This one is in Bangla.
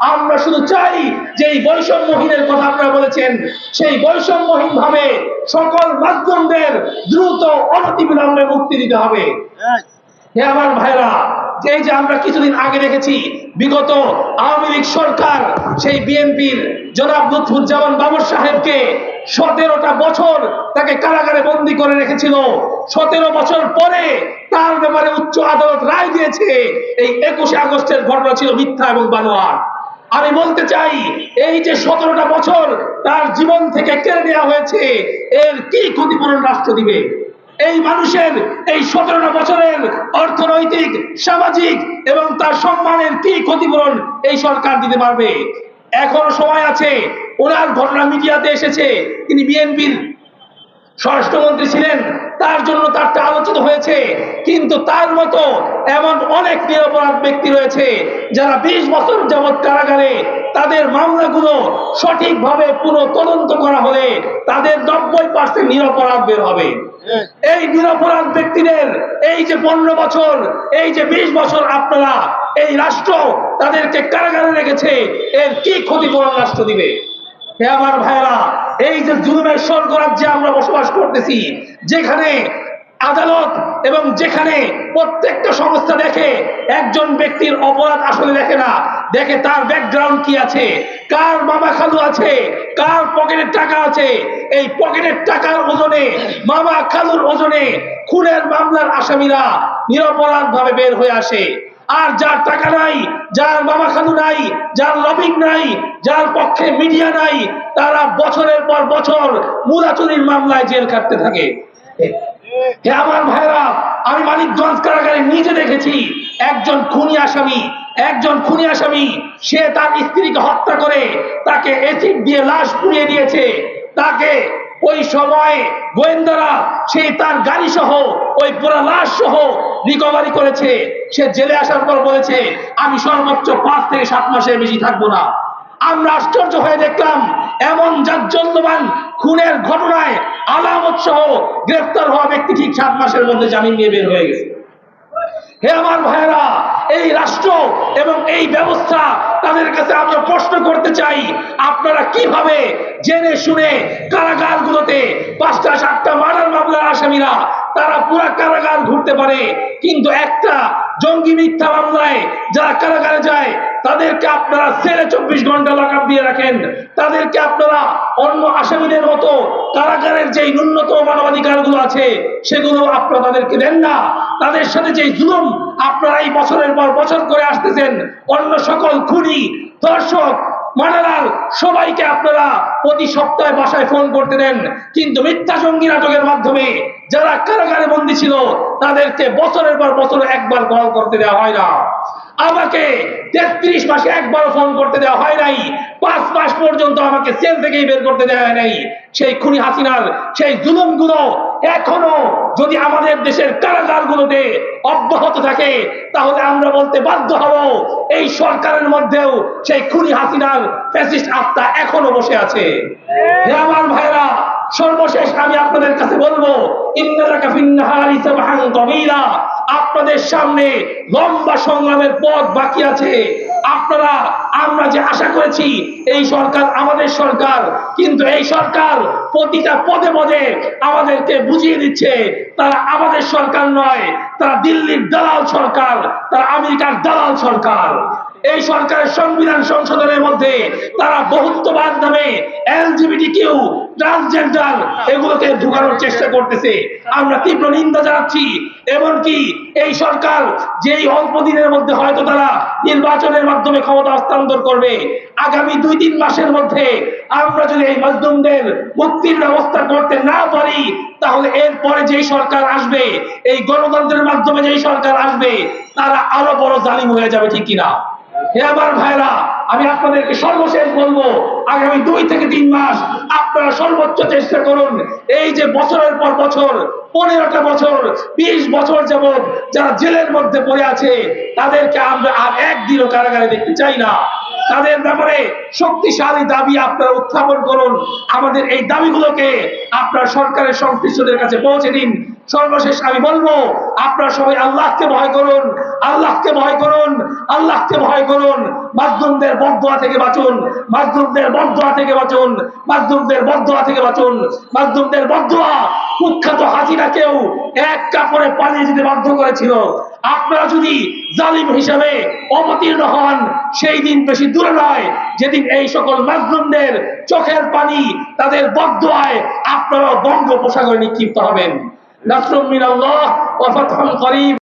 আমরা শুধু চাই যে এই বৈষম্যহীনের কথা আপনারা বলেছেন, সেই বৈষম্যহীন ভাবে সকল মাধ্যমদের দ্রুত অনতিবিলম্বে মুক্তি দিতে হবে। হে আমার ভাইরা যে যে আমরা কিছুদিন আগে দেখেছি, বিগত আওয়ামী লীগ সরকার সেই বিএনপির জনাব লুৎফুজ্জামান বাবর সাহেবকে সতেরোটা বছর তাকে কারাগারে বন্দি করে রেখেছিল। সতেরো বছর পরে তার ব্যাপারে উচ্চ আদালত রায় দিয়েছে। এই একুশে আগস্টের ঘটনা ছিল মিথ্যা এবং বানোয়ার আমি বলতে চাই, এই যে সতেরোটা বছর তার জীবন থেকে কেড়ে নেওয়া হয়েছে, এর কি ক্ষতিপূরণ রাষ্ট্র দিবে? এই মানুষের এই সতেরোটা বছরের অর্থনৈতিক, সামাজিক এবং তার সম্মানের কি ক্ষতিপূরণ এই সরকার দিতে পারবে? এখনও সময় আছে, ওনার ঘটনা মিডিয়াতে এসেছে, তিনি বিএনপির স্বরাষ্ট্রমন্ত্রী ছিলেন, তার জন্য তারটা আলোচিত হয়েছে। কিন্তু তার মতো এমন অনেক নিরপরাধ ব্যক্তি রয়েছে, যারা বিশ বছর যাবৎ কারাগারে তাদের মামলাগুলো সঠিকভাবে পুরো তদন্ত করা হলে তাদের নব্বই পার্সেন্ট নিরপরাধ বের হবে। এই নিরপরাধ ব্যক্তিদের এই যে পনেরো বছর, এই যে বিশ বছর আপনারা এই রাষ্ট্র তাদেরকে কারাগারে রেখেছে, এর কি ক্ষতিপূরণ রাষ্ট্র দিবে? হে আমার ভাইরা এই যে জুলুমের স্বর্গ রাজ্যে আমরা বসবাস করতেছি, যেখানে আদালত এবং যেখানে প্রত্যেকটা সংস্থা দেখে, একজন ব্যক্তির অপরাধ আসলে দেখে না, দেখে তার ব্যাকগ্রাউন্ড কি আছে, কার মামা খালু আছে, কার পকেটের টাকা আছে, এই পকেটের টাকার ওজনে, মামা খালুর ওজনে, খুনের মামলার আসামিরা নিরপরাধ ভাবে বের হয়ে আসে। আর যার টাকা নাই, যার মামা খালু নাই, যার লবিং নাই, যার পক্ষে মিডিয়া নাই, তারা বছরের পর বছর মুরাচুরির মামলায় জেল কাটতে থাকে। হে আমার ভাইরা, আমি মানিকগঞ্জ কারাগারে নিজে দেখেছি, একজন খুনি আসামি, একজন খুনি আসামি, সে তার স্ত্রীকে হত্যা করে তাকে এসিড দিয়ে লাশ পুড়িয়ে দিয়েছে। তাকে ওই সময় গোয়েন্দারা সে তার গাড়ি সহ, ওই পুরা লাশ সহ রিকভারি করেছে। সে জেলে আসার পর বলেছে, আমি সর্বোচ্চ পাঁচ থেকে সাত মাসের বেশি থাকব না। আমরা আশ্চর্য হয়ে দেখলাম, এমন জাজ্জল্যমান খুনের ঘটনায় আলামত সহ গ্রেফতার হওয়া ব্যক্তি ঠিক সাত মাসের মধ্যে জামিন নিয়ে বের হয়ে গেছে। হে আমার ভাইয়েরা এই রাষ্ট্র এবং এই ব্যবস্থা তাদের কাছে আমরা প্রশ্ন করতে চাই, আপনারা কীভাবে জেনে শুনে কারাগারগুলোতে পাঁচটা, সাতটা মার্ডার মামলার আসামিরা, তারা পুরা কারাগার ঘুরতে পারে? কিন্তু একটা জঙ্গি মিথ্যা মামলায় যারা কারাগারে যায়, তাদেরকে আপনারা সেরে চব্বিশ ঘণ্টা লাগাম দিয়ে রাখেন। তাদেরকে আপনারা অন্য আসামিদের মতো কারাগারের যে ন্যূনতম মানবাধিকারগুলো আছে, সেগুলো আপনারা তাদেরকে দেন না। তাদের সাথে যে জুলুম আপনারা এই বছরের পর বছর করে আসতেছেন অন্য সকল খুনি, দর্শক মানালাল সবাইকে আপনারা প্রতি সপ্তাহে বাসায় ফোন করতে দেন। কিন্তু মিথ্যা জঙ্গি নাটকের মাধ্যমে যারা কারাগারে বন্দী ছিল, তাদেরকে বছরের পর বছর একবার কল করতে দেওয়া হয় না। আমাকে তেত্রিশ মাসে একবার ফোন করতে দেওয়া হয় নাই। পাঁচ মাস পর্যন্ত আমাকে সেল থেকেই বের করতে দেওয়া হয় নাই। সেই খুনি হাসিনার সেই জুলুমগুলো এখনও যদি আমাদের দেশের কারাগারগুলোতে অব্যাহত থাকে, তাহলে আমরা বলতে বাধ্য হব, এই সরকারের মধ্যেও সেই খুনি হাসিনার ফ্যাসিস্ট আত্মা এখনও বসে আছে। হে আমার ভাইরা সর্বশেষ আমি আপনাদের কাছে বলব আপনাদের সামনে লম্বা সংগ্রামের পথ বাকি আছে। আপনারা, আমরা যে আশা করেছি, এই সরকার আমাদের সরকার, কিন্তু এই সরকার প্রতিটা পদে পদে আমাদেরকে বুঝিয়ে দিচ্ছে, তারা আমাদের সরকার নয়, তারা দিল্লির দালাল সরকার, তারা আমেরিকার দালাল সরকার। এই সরকারের সংবিধান সংশোধনের মধ্যে তারা বহুত্ববাদ নামে এলজিবিটি কিউ ট্রান্সজেন্ডার এগুলোকে ঢুকানোর চেষ্টা করতেছে। আমরা তীব্র নিন্দা জানাচ্ছি, এমনকি এই সরকার যেই অল্প দিনের মধ্যে হয়তো তারা নির্বাচনের মাধ্যমে ক্ষমতা হস্তান্তর করবে, আগামী দুই তিন মাসের মধ্যে আমরা যদি এই মাধ্যমদের মুক্তির ব্যবস্থা করতে না পারি, তাহলে এরপরে যেই সরকার আসবে, এই গণতন্ত্রের মাধ্যমে যেই সরকার আসবে, তারা আরও বড় জালিম হয়ে যাবে, ঠিক কিনা? আমার ভাইরা, আমি আপনাদেরকে সর্বশেষ বলব, আগামী দুই থেকে তিন মাস আপনারা সর্বোচ্চ চেষ্টা করুন। এই যে বছরের পর বছর, পনেরোটা বছর, বিশ বছর যারা জেলের মধ্যে পড়ে আছে, তাদেরকে আমরা আর একদিনও কারাগারে দেখতে চাই না। তাদের ব্যাপারে শক্তিশালী দাবি আপনারা উত্থাপন করুন। আমাদের এই দাবিগুলোকে আপনার সরকারের সংশ্লিষ্টদের কাছে পৌঁছে দিন। সর্বশেষ আমি বলব, আপনারা সবাই আল্লাহকে ভয় করুন, আল্লাহকে ভয় করুন, আল্লাহকে ভয় করুন। মাধ্যমদের বদয়া থেকে বাঁচুন মাধ্যমদের বদয়া থেকে বাঁচুন মাধ্যমদের বদয়া থেকে বাঁচুন। মাধ্যমদের বদয়া কুখ্যাত হাজিরাকেও এক কাপড়ে পালিয়ে যেতে বাধ্য করেছিল। আপনারা যদি জালিম হিসাবে অবতীর্ণ হন, সেই দিন বেশি দূরে নয়, যেদিন এই সকল মাধ্যমদের চোখের পানি তাদের বদয়ায় আপনারা বঙ্গোপসাগরে নিক্ষিপ্ত হবেন। نصر من الله وفتح قريب.